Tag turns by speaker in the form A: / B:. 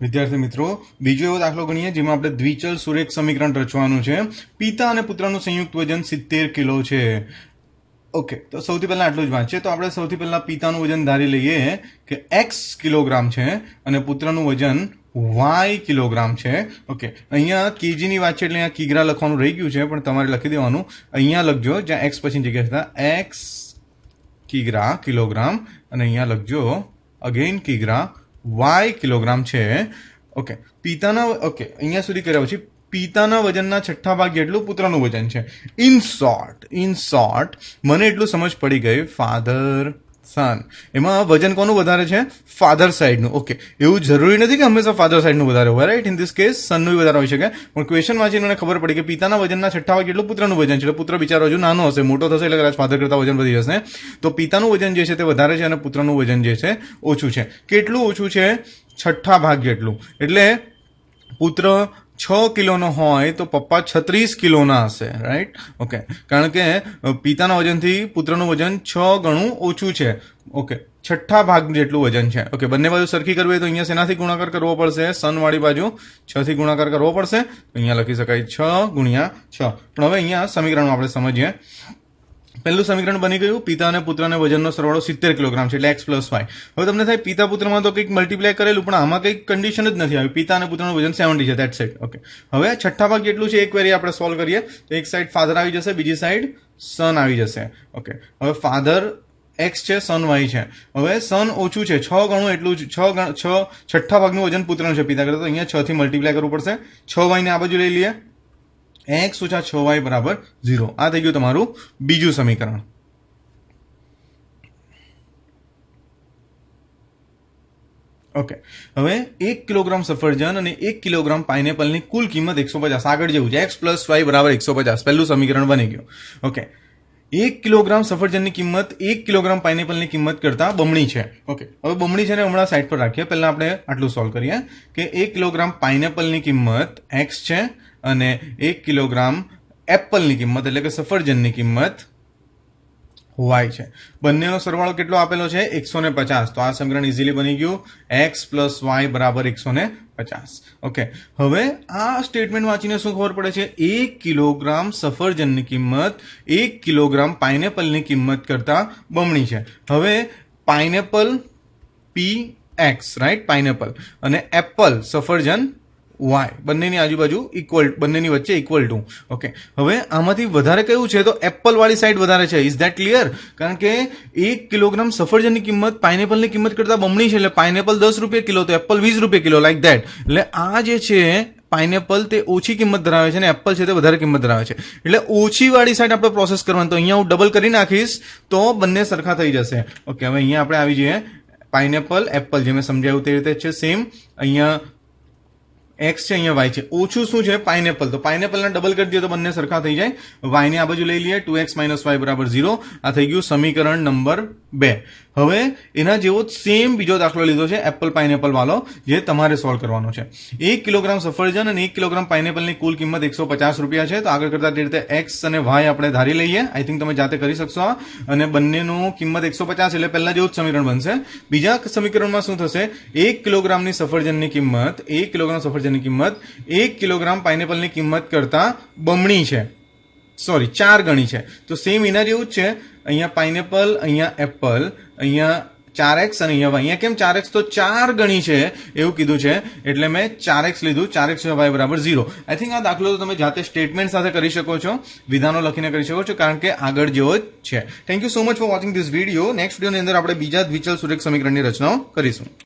A: વિદ્યાર્થી મિત્રો, બીજો એવો દાખલો ગણીએ જેમાં આપણે દ્વિચલ સુરેખ સમીકરણ રચવાનું છે. પિતા અને પુત્રનું સંયુક્ત વજન સિત્તેર કિલો છે. ઓકે તો સૌથી પહેલાં આટલું જ વાંચીએ. તો આપણે સૌથી પહેલાં પિતાનું વજન ધારી લઈએ કે એક્સ કિલોગ્રામ છે અને પુત્રનું વજન વાય કિલોગ્રામ છે. ઓકે અહીંયા કેજીની વાત છે એટલે અહીંયા કિગ્રા લખવાનું રહી ગયું છે, પણ તમારે લખી દેવાનું. અહીંયા લખજો, જ્યાં એક્સ પછી જગ્યા હતા એક્સ કિગ્રા કિલોગ્રામ, અને અહીંયા લખજો અગેન કિગ્રા વાય કિલોગ્રામ છે. ઓકે પિતાના ઓકે અહીંયા સુધી કર્યા પછી પિતાના વજનના છઠ્ઠા ભાગ જેટલું પુત્રનું વજન છે. ઇન શોર્ટ ઇન શોર્ટ મને એટલું સમજ પડી ગઈ ફાધર સન. એમાં વજન કોનું વધારે છે? ફાધર સાઈડનું ઓકે એવું જરૂરી નથી કે હંમેશા ફાધર સાઈડનું વધારે હોય રાઈટ ઇન ધીસ કેસ સનનું વધારે હોઈ શકે. પણ ક્વેશ્ચન વાંચીને મને ખબર પડી કે પિતાના વજનના છઠ્ઠા ભાગ કેટલું પુત્રનું વજન છે? એટલે પુત્ર બિચારો હજુ નાનો હશે, મોટો થશે એટલે કદાચ ફાધર કરતા વજન વધી જશે. તો પિતાનું વજન જે છે તે વધારે છે અને પુત્રનું વજન જે છે ઓછું છે. કેટલું ઓછું છે? છઠ્ઠા ભાગ જેટલું. એટલે પુત્ર છ કિલોનો હોય તો પપ્પા છત્રીસ કિલોના હશે રાઈટ ઓકે કારણ કે પિતાના વજનથી પુત્રનું વજન છ ગણું ઓછું છે. ઓકે છઠ્ઠા ભાગ જેટલું વજન છે. ઓકે બંને બાજુ સરખી કરવી હોય તો અહીંયા શેનાથી ગુણાકાર કરવો પડશે? સનવાળી બાજુ છથી ગુણાકાર કરવો પડશે. તો અહીંયા લખી શકાય છ ગુણ્યા છ. પણ હવે અહીંયા સમીકરણમાં આપણે સમજીએ. પહેલું સમીકરણ બની ગયું, પિતા અને પુત્રને વજનનો સરવાળો સિત્તેર કિલોગ્રામ છે, એટલે એક્સ પ્લસ વાય. હવે તમને થાય, પિતા પુત્રમાં તો કંઈક મલ્ટીપ્લાય કરેલું, પણ આમાં કંઈક કન્ડિશન જ નથી આવી. પિતા અને પુત્રનું વજન સેવન્ટી છે દેટ સાઈડ ઓકે હવે છઠ્ઠા ભાગ જેટલું છે, એક વેરી આપણે સોલ્વ કરીએ. તો એક સાઈડ ફાધર આવી જશે, બીજી સાઈડ સન આવી જશે. ઓકે હવે ફાધર એક્સ છે સન વાય છે. હવે સન ઓછું છે, છ ગણું એટલું છ ગણ, છ, છઠ્ઠા ભાગનું વજન પુત્રનું છે, પિતા કરતા. તો અહીંયા છથી મલ્ટીપ્લાય કરવું પડશે. છ વાયને આ બાજુ લઈ લઈએ. એક્સ ઓછા છ વાય બરાબર ઝીરો. આ થઈ ગયું તમારું બીજું સમીકરણ. ઓકે હવે એક કિલોગ્રામ સફરજન અને એક કિલોગ્રામ પાઇનેપલની કુલ કિંમત એકસો પચાસ. આગળ જેવું છે. એક્સ પ્લસ વાય બરાબર એકસો પચાસ. પહેલું સમીકરણ બની ગયું. ઓકે એક કિલોગ્રામ સફરજનની કિંમત, એક કિલોગ્રામ પાઇનેપલની કિંમત કરતાં બમણી છે. ઓકે હવે બમણી છે ને હમણાં સાઈડ પર રાખીએ. પહેલાં આપણે આટલું સોલ્વ કરીએ કે એક કિલોગ્રામ પાઇનેપલની કિંમત એક્સ છે અને એક કિલોગ્રામ એપલની કિંમત, એટલે કે સફરજનની કિંમત વાય છે. બંનેનો સરવાળો કેટલો આપેલો છે? એકસો ને પચાસ. તો આ સમીકરણ ઇઝીલી બની ગયું. એક્સ પ્લસ વાય બરાબર એકસો ને પચાસ. ઓકે હવે આ સ્ટેટમેન્ટ વાંચીને શું ખબર પડે છે? એક કિલોગ્રામ સફરજનની કિંમત, એક કિલોગ્રામ પાઇનેપલની કિંમત કરતાં બમણી છે. હવે pineapple P X right pineapple અને એપલ સફરજન વાય બંનેની આજુબાજુ ઇક્વલ બંનેની વચ્ચે ઇક્વલ ટુ ઓકે હવે આમાંથી વધારે કયું છે? તો એપલ વાળી સાઈડ વધારે છે. ઇઝ ધેટ ક્લિયર કારણ કે એક કિલોગ્રામ સફરજનની કિંમત પાઇનેપલની કિંમત કરતાં બમણી છે. એટલે પાઇનેપલ દસ રૂપિયા કિલો, તો એપલ વીસ રૂપિયા કિલો લાઈક ધેટ એટલે આ જે છે પાઇનેપલ તે ઓછી કિંમત ધરાવે છે અને એપલ છે તે વધારે કિંમત ધરાવે છે. એટલે ઓછી વાળી સાઈડ આપણે પ્રોસેસ કરવાની. તો અહીંયા હું ડબલ કરી નાખીશ, તો બંને સરખા થઈ જશે. ઓકે હવે અહીંયા આપણે આવી જઈએ. પાઇનેપલ એપલ જે મેં સમજાવ્યું તે રીતે છે. સેમ અહીંયા એક્સ છે, અહીંયા વાય છે. ઓછું શું છે? પાઇનેપલ તો પાઇનેપલને ડબલ કરી દઈએ તો બંને સરખા થઈ જાય. વાયને આ બાજુ લઈ લઈએ. ટુ એક્સ માઇનસ વાય બરાબર ઝીરો આ થઈ ગયું સમીકરણ નંબર બે. હવે એના જેવો સેમ બીજો દાખલો લીધો છે એપલ પાઇનેપલ વાળો, જે તમારે સોલ્વ કરવાનો છે. એક કિલોગ્રામ સફરજન અને એક કિલોગ્રામ પાઇનેપલની કુલ કિંમત એકસો પચાસ રૂપિયા છે. તો આગળ કરતા તે રીતે એક્સ અને વાય આપણે ધારી લઈએ. આઈ થિંક તમે જાતે કરી શકશો અને બંનેનું કિંમત એકસો પચાસ એટલે પહેલા જેવું જ સમીકરણ બનશે. બીજા સમીકરણમાં શું થશે? એક કિલોગ્રામની સફરજનની કિંમત, એક કિલોગ્રામ સફરજનની કિંમત એક કિલોગ્રામ પાઇનેપલની કિંમત કરતા બમણી છે. સોરી ચાર ગણી છે. તો સેમ એના જેવું જ છે. અહીંયા પાઇનેપલ અહીંયા એપલ અહીંયા ચાર એક્સ અને અહીંયા અહીંયા કેમ ચાર એક્સ તો ચાર ગણી છે એવું કીધું છે. એટલે મેં ચાર એક્સ લીધું. ચાર એક્સ વાય બરાબર ઝીરો આઈ થિંક આ દાખલો તો તમે જાતે સ્ટેટમેન્ટ સાથે કરી શકો છો. વિધાનો લખીને કરી શકો છો, કારણ કે આગળ જેવો જ છે. Thank you so much for watching this video next વિડીયોની અંદર આપણે બીજા દ્વિચલ સુરેખ સમીકરણની રચનાઓ કરીશું.